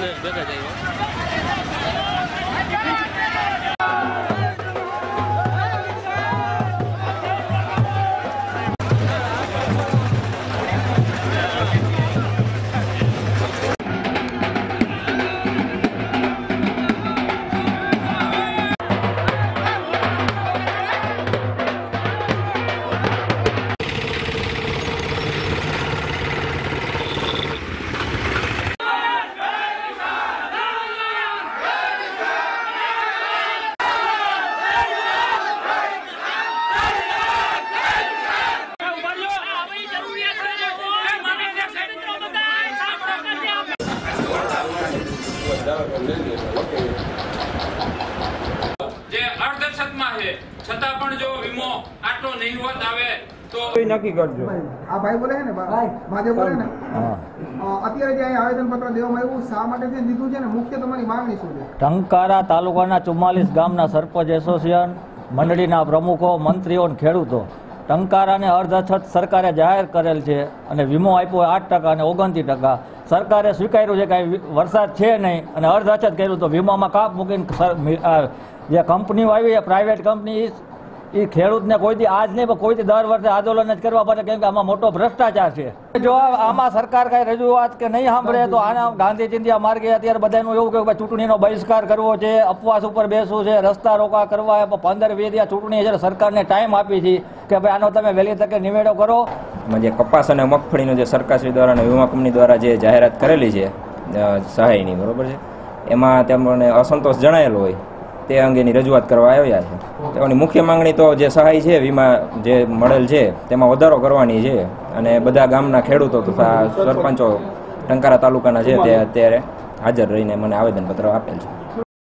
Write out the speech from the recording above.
બંને ભેગા જાય અત્યારે આવેદન પત્ર દેવામાં આવ્યું શા માટે જે દીધું છે મુખ્ય તમારી માંગણી શું છે? ટંકારા તાલુકાના ચુમ્માલીસ ગામના સરપંચ એસોસિએશન મંડળીના પ્રમુખો મંત્રીઓ ખેડૂતો. ટંકારાને અર્ધ અછત સરકારે જાહેર કરેલ છે અને વીમો આપ્યો આઠ ટકા અને ઓગણત્રીસ ટકા. સરકારે સ્વીકાર્યું છે કે વરસાદ છે નહીં અને અર્ધ અછત કર્યું તો વીમામાં કાપ મૂકીને જે કંપનીઓ આવી એ પ્રાઇવેટ કંપની એ ખેડૂતને કોઈથી આજ નહીં, પણ કોઈથી દર વર્ષે આંદોલન જ કરવા પડે, કેમ કે આમાં મોટો ભ્રષ્ટાચાર છે. જો આમાં સરકાર કઈ રજૂઆત કે નહીં સાંભળે, તો આના ગાંધી ચિંધ્યા માર્ગે અત્યારે બધાનું એવું કહ્યું કે ચૂંટણીનો બહિષ્કાર કરવો છે, અપવાસ ઉપર બેસવું છે, રસ્તા રોકા કરવા, પંદર વીસ ચૂંટણી છે, સરકારને ટાઈમ આપી છે. કે ભાઈ આનો તમે વહેલી તકે નિવેડો કરો. જે કપાસ અને મગફળીનો જે સરકારશ્રી દ્વારા અને વીમા કંપની દ્વારા જે જાહેરાત કરેલી છે સહાયની, બરોબર છે? એમાં તેમને અસંતોષ જણાયેલો હોય, તે અંગેની રજૂઆત કરવા આવ્યા છે. તેઓની મુખ્ય માંગણી તો જે સહાય છે, વીમા જે મળેલ છે, તેમાં વધારો કરવાની છે અને બધા ગામના ખેડૂતો તથા સરપંચો ટંકારા તાલુકાના છે, તે અત્યારે હાજર રહીને મને આવેદનપત્ર આપેલ છે.